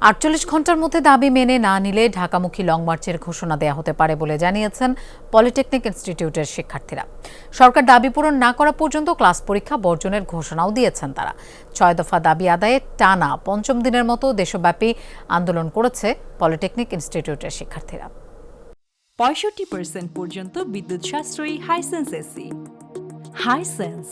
আটচল্লিশ ঘণ্টার মধ্যে দাবি মেনে না নিলে ঢাকামুখী লং মার্চের ঘোষণা দেওয়া হতে পারে বলে জানিয়েছেন পলিটেকনিক ইনস্টিটিউটের শিক্ষার্থীরা। সরকার দাবি পূরণ না করা পর্যন্ত ক্লাস পরীক্ষা বর্জনের ঘোষণাও দিয়েছেন তারা। ছয় দফা দাবি আদায়ে টানা পঞ্চম দিনের মতো দেশব্যাপী আন্দোলন করেছে পলিটেকনিক ইনস্টিটিউটের শিক্ষার্থীরা। পঁয়ষট্টি পার্সেন্ট পর্যন্ত বিদ্যুৎ সাশ্রয়ী হাইসেন্স এসি। হাইসেন্স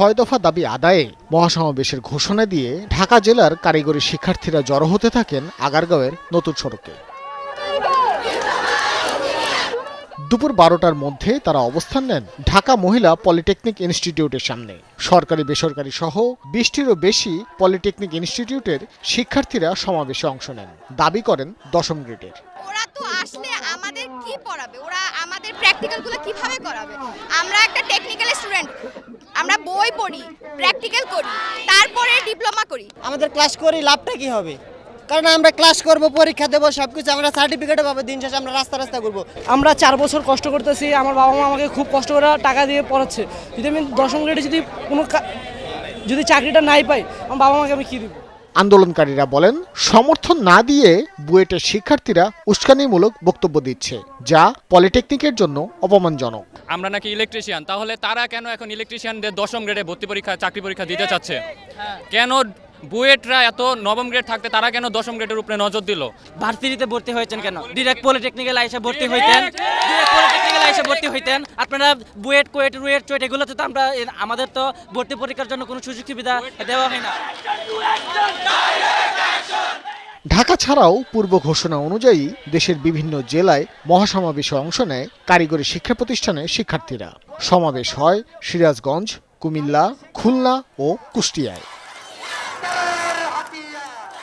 ছয় দফা দাবি আদায়ে মহাসমাবেশের ঘোষণা দিয়ে ঢাকা জেলার কারিগরি শিক্ষার্থীরা জড়ো হতে থাকেন আগারগাঁওয়ের নতুন সড়কে। দুপুর বারোটার মধ্যে তারা অবস্থান নেন ঢাকা মহিলা পলিটেকনিক ইনস্টিটিউটের সামনে। সরকারি, বেসরকারি সহ বিশটিরও বেশি পলিটেকনিক ইনস্টিটিউটের শিক্ষার্থীরা সমাবেশে অংশ নেন। দাবি করেন দশম গ্রেডের। আমাদের কি পড়াবে? ওরা আমাদের কীভাবে করাবে? আমরা একটা টেকনিক্যাল স্টুডেন্ট আমরা বই পড়ি প্র্যাকটিক্যাল করি তারপরে ডিপ্লোমা করি। আমাদের ক্লাস করি লাভটা কি হবে? কারণ আমরা ক্লাস করব পরীক্ষা দেবো সব কিছু আমরা সার্টিফিকেটও পাবো দিন শেষে আমরা রাস্তা রাস্তা করব আমরা চার বছর কষ্ট করতেছি আমার বাবা মা আমাকে খুব কষ্ট করে টাকা দিয়ে পড়াচ্ছে। যদি আমি দশম গ্রেডে যদি কোনো কা- যদি চাকরিটা নাই পাই আমার বাবা মাকে আমি কী দিব? আন্দোলনকারীরা বলেন সমর্থন না দিয়ে বুয়েটের শিক্ষার্থীরা উস্কানিমূলক বক্তব্য দিচ্ছে যা পলিটেকনিকের জন্য অপমানজনক। আমরা নাকি ইলেকট্রিশিয়ান তাহলে তারা কেন এখন ইলেকট্রিশিয়ানদের দশম গ্রেডে ভর্তি পরীক্ষা চাকরি পরীক্ষা দিতে চাচ্ছে? কেন বুয়েটরা এত নবম গ্রেড থাকতে তারা কেন দশম গ্রেডের উপরে নজর দিল? ভার্সিটিতে ভর্তি হয়েছেন কেন? ডিরেক্ট পলিটেকনিক্যাল এসে ভর্তি হইতেন? এসে ভর্তি হইতেন। আপনারা বুয়েট, কোয়েট, রুয়েট, চুয়েট, এগুলোতে তো আমরা আমাদের তো ভর্তি পরীক্ষার জন্য কোনো সুযোগ সুবিধা দেওয়া হয় না। ঢাকা ছাড়াও পূর্ব ঘোষণা অনুযায়ী দেশের বিভিন্ন জেলায় মহাসমাবেশে অংশ নেয় কারিগরি শিক্ষা প্রতিষ্ঠানের শিক্ষার্থীরা। সমাবেশ হয় সিরাজগঞ্জ, কুমিল্লা, খুলনা ও কুষ্টিয়ায়।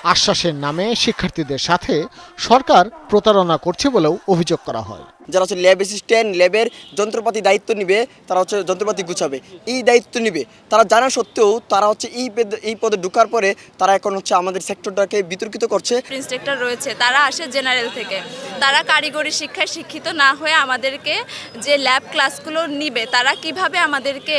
আশ্বাসের নামে শিক্ষার্থীদের সাথে সরকার প্রতারণা করছে বলেও অভিযোগ করা হয়। যারা হচ্ছে ল্যাব অ্যাসিস্ট্যান্ট ল্যাবের যন্ত্রপাতি দায়িত্ব নিবে তারা হচ্ছে যন্ত্রপাতি গুছাবে। এই দায়িত্ব নিবে। তারা জানা সত্ত্বেও তারা হচ্ছে এই পদে এই পদে ঢুকার পরে তারা এখন হচ্ছে আমাদের সেক্টরটাকে বিতর্কিত করছে। ইন্সট্রাক্টর রয়েছে তারা আসে জেনারেল থেকে। তারা কারিগরি শিক্ষায় শিক্ষিত না হয়ে আমাদেরকে যে ল্যাব ক্লাসগুলো নিবে তারা কীভাবে আমাদেরকে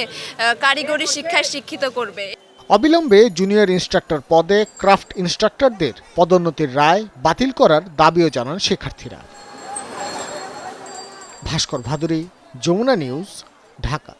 কারিগরি শিক্ষায় শিক্ষিত করবে? অবিলম্বে জুনিয়র ইনস্ট্রাক্টর পদে ক্রাফট ইনস্ট্রাক্টরদের পদোন্নতির রায় বাতিল করার দাবিও জানান শিক্ষার্থীরা। ভাস্কর ভাদুরী, যমুনা নিউজ, ঢাকা।